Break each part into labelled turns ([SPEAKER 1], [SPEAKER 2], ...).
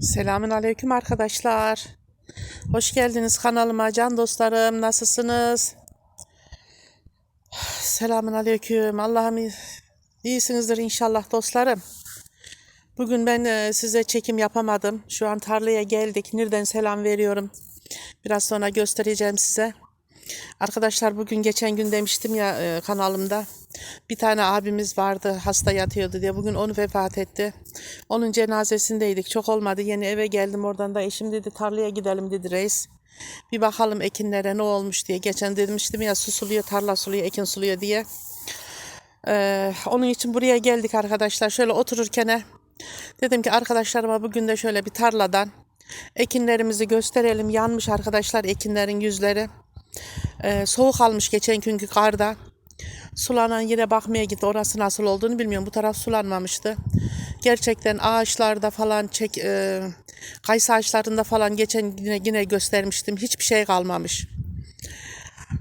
[SPEAKER 1] Selamün aleyküm arkadaşlar. Hoş geldiniz kanalıma can dostlarım. Nasılsınız? Selamün aleyküm. Allah'ım iyi- iyisinizdir inşallah dostlarım. Bugün ben e, size çekim yapamadım. Şu an tarlaya geldik. Nereden selam veriyorum. Biraz sonra göstereceğim size. Arkadaşlar bugün geçen gün demiştim ya e, kanalımda. Bir tane abimiz vardı hasta yatıyordu diye. Bugün onu vefat etti. Onun cenazesindeydik. Çok olmadı. Yeni eve geldim oradan da eşim dedi tarlaya gidelim dedi reis. Bir bakalım ekinlere ne olmuş diye. Geçen demiştim ya su suluyor, tarla suluyor, ekin suluyor diye. Ee, onun için buraya geldik arkadaşlar. Şöyle otururken dedim ki arkadaşlarıma bugün de şöyle bir tarladan ekinlerimizi gösterelim. Yanmış arkadaşlar ekinlerin yüzleri. Ee, soğuk almış geçen günkü karda. Sulanan yere bakmaya gitti. Orası nasıl olduğunu bilmiyorum. Bu taraf sulanmamıştı. Gerçekten ağaçlarda falan çek e, kayısı ağaçlarında falan geçen yine, yine göstermiştim. Hiçbir şey kalmamış.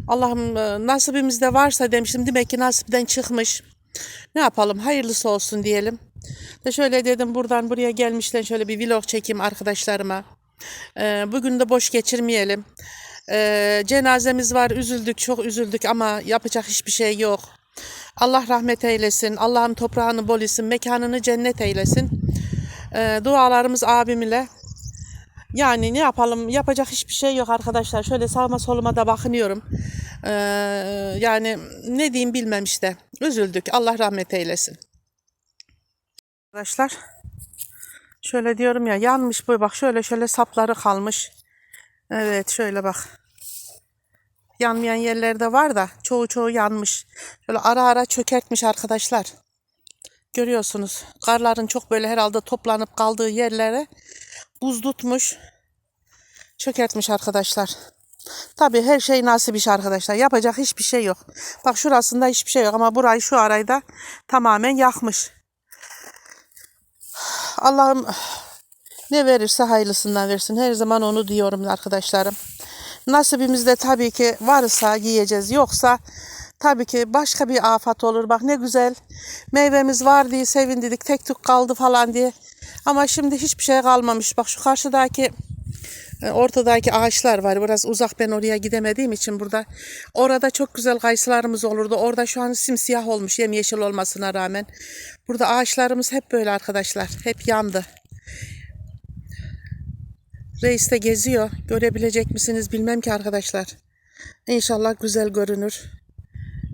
[SPEAKER 1] Allah'ım e, nasibimizde varsa demiştim. Demek ki nasipten çıkmış. Ne yapalım? Hayırlısı olsun diyelim. De şöyle dedim buradan buraya gelmişler şöyle bir vlog çekeyim arkadaşlarıma. Ee, bugün de boş geçirmeyelim. Ee, cenazemiz var üzüldük çok üzüldük ama yapacak hiçbir şey yok. Allah rahmet eylesin. Allah'ım toprağını bol etsin. Mekanını cennet eylesin. Ee, dualarımız abim ile. Yani ne yapalım yapacak hiçbir şey yok arkadaşlar. Şöyle sağıma soluma da bakınıyorum. Ee, yani ne diyeyim bilmem işte. Üzüldük. Allah rahmet eylesin. Arkadaşlar şöyle diyorum ya yanmış bu bak şöyle şöyle sapları kalmış. Evet şöyle bak. Yanmayan yerlerde var da çoğu çoğu yanmış. Şöyle ara ara çökertmiş arkadaşlar. Görüyorsunuz. Karların çok böyle herhalde toplanıp kaldığı yerlere buz tutmuş. Çökertmiş arkadaşlar. Tabii her şey nasip iş arkadaşlar. Yapacak hiçbir şey yok. Bak şurasında hiçbir şey yok ama burayı şu arayı da tamamen yakmış. Allah'ım ne verirse hayırlısından versin. Her zaman onu diyorum arkadaşlarım. Nasibimizde tabii ki varsa yiyeceğiz. Yoksa tabii ki başka bir afet olur. Bak ne güzel meyvemiz var diye sevindik. Tek tük kaldı falan diye. Ama şimdi hiçbir şey kalmamış. Bak şu karşıdaki e, ortadaki ağaçlar var. Biraz uzak ben oraya gidemediğim için burada. Orada çok güzel kayısılarımız olurdu. Orada şu an simsiyah olmuş yemyeşil olmasına rağmen. Burada ağaçlarımız hep böyle arkadaşlar. Hep yandı. Reis de geziyor. Görebilecek misiniz bilmem ki arkadaşlar. İnşallah güzel görünür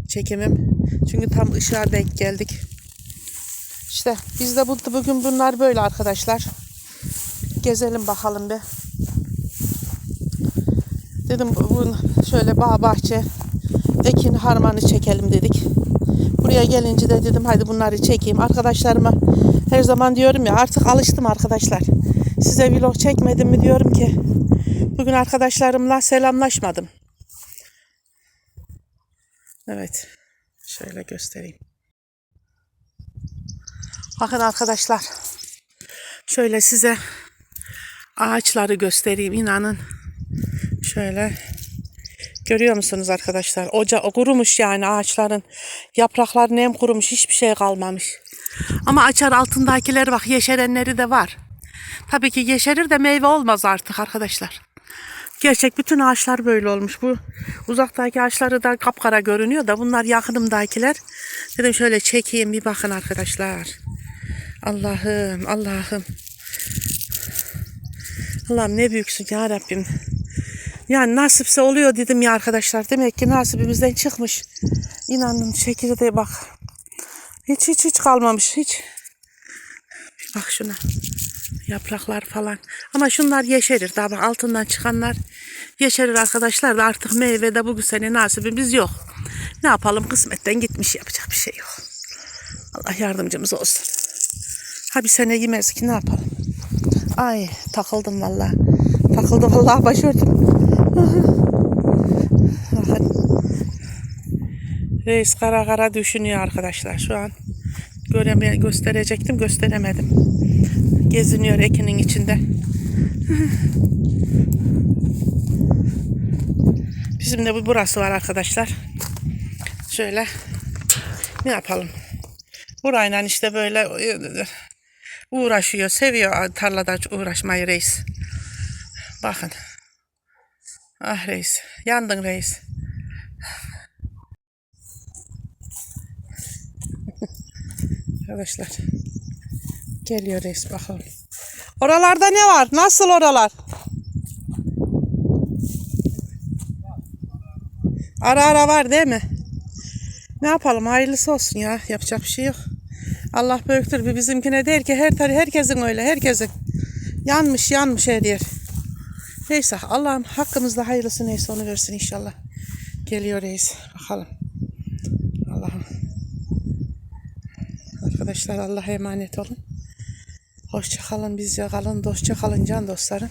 [SPEAKER 1] çekimim. Çünkü tam ışığa denk geldik. İşte biz de bu, bugün bunlar böyle arkadaşlar. Gezelim bakalım bir. Dedim bugün şöyle bağ bahçe ekin harmanı çekelim dedik. Buraya gelince de dedim hadi bunları çekeyim. Arkadaşlarıma her zaman diyorum ya artık alıştım arkadaşlar. Size vlog çekmedim mi diyorum ki. Bugün arkadaşlarımla selamlaşmadım. Evet. Şöyle göstereyim. Bakın arkadaşlar. Şöyle size ağaçları göstereyim inanın. Şöyle görüyor musunuz arkadaşlar? Oca kurumuş yani ağaçların yaprakları nem kurumuş hiçbir şey kalmamış. Ama açar altındakiler bak yeşerenleri de var. Tabii ki yeşerir de meyve olmaz artık arkadaşlar. Gerçek bütün ağaçlar böyle olmuş. Bu uzaktaki ağaçları da kapkara görünüyor da bunlar yakınımdakiler. Dedim şöyle çekeyim bir bakın arkadaşlar. Allah'ım Allah'ım. Allah'ım ne büyüksün ya Rabbim. Yani nasipse oluyor dedim ya arkadaşlar. Demek ki nasibimizden çıkmış. İnanın çekirdeğe bak. Hiç hiç hiç kalmamış hiç. Bir bak şuna. Yapraklar falan. Ama şunlar yeşerir. Daha bak altından çıkanlar yeşerir arkadaşlar da artık meyvede bugün sene nasibimiz yok. Ne yapalım kısmetten gitmiş yapacak bir şey yok. Allah yardımcımız olsun. Ha bir sene yemez ki ne yapalım. Ay takıldım valla. Takıldım vallahi başörtüm. Bakın. Reis kara kara düşünüyor arkadaşlar şu an. Göremeye gösterecektim gösteremedim. Geziniyor ekinin içinde. Bizim de bu burası var arkadaşlar. Şöyle ne yapalım? Burayla işte böyle uğraşıyor, seviyor tarlada uğraşmayı reis. Bakın. Ah reis. Yandın reis. Arkadaşlar. Geliyor reis bakalım. Oralarda ne var? Nasıl oralar? Ara ara var değil mi? Ne yapalım? Hayırlısı olsun ya. Yapacak bir şey yok. Allah büyüktür. Bir bizimkine değil ki her tarih herkesin öyle. Herkesin. Yanmış yanmış her yer. Neyse Allah'ım hakkımızda hayırlısı neyse onu versin inşallah. Geliyor reis. Bakalım. Allah'ım. Arkadaşlar Allah'a emanet olun. Hoşça kalın, bizce kalın, dostça kalın can dostlarım.